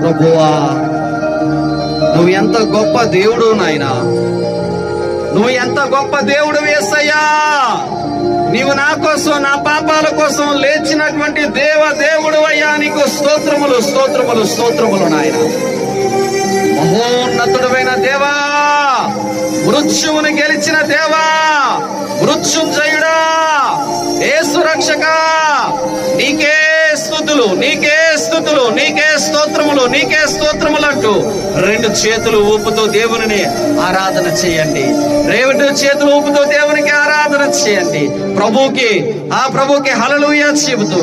ప్రభువా నువ్వు ఎంత గొప్ప దేవుడు నాయనా. నువ్వు ఎంత గొప్ప దేవుడు వేసయ్యా నీవు నా కోసం నా పాపాల కోసం లేచినటువంటి దేవ దేవుడు అయ్యా. నీకు స్తోత్రములు స్తోత్రములు స్తోత్రములు నాయన. మహోన్నతుడమైన దేవా మృత్యువును గెలిచిన దేవా మృత్యుంజయుడా ఏ సురక్షక నీకే స్థుతులు నీకే స్థుతులు నీకే నీకే స్తోత్రములు రెండు చేతులు ఊపుతో దేవుని ఆరాధన చేయండి. రెండు చేతులు ఊపుతో దేవునికి ఆరాధన చేయండి. ప్రభుకి ఆ ప్రభుకి హలలుయ చెబుతూ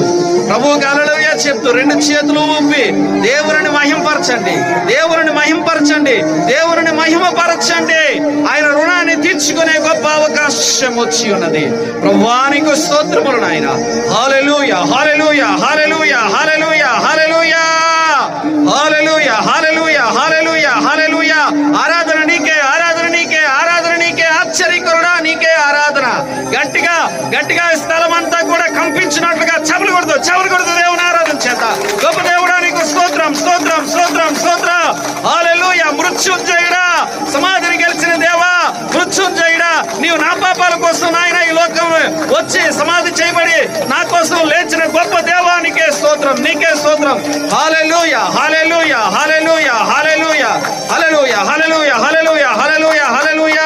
ప్రభుకి హలలుయ చెబుతూ రెండు చేతులు ఊపి దేవుని మహింపరచండి. దేవుని మహింపరచండి. దేవుని మహిమపరచండి. ఆయన రుణాన్ని తీర్చుకునే గొప్ప అవకాశం వచ్చి ఉన్నది. ప్రభువానికి స్తోత్రములు నాయన. హాలెలూయ హాలెలూయ హాలె చెవులు కొడుతు దేవుని ఆరాధన చేత గొప్ప దేవుడానికి స్తోత్రం స్తోత్రం స్తోత్రం స్తోత్రం. హాలెలుయ మృత్యుంజయుడా. సమాధిని గెలిచిన దేవా మృత్యుంజయుడా. నీవు నా పాపాల కోసం నాయన ఈ లోకం వచ్చి సమాధి చేయబడి నా కోసం లేచిన గొప్ప దేవానికే స్తోత్రం నీకే స్తోత్రం. Hallelujah hallelujah hallelujah hallelujah hallelujah hallelujah hallelujah hallelujah hallelujah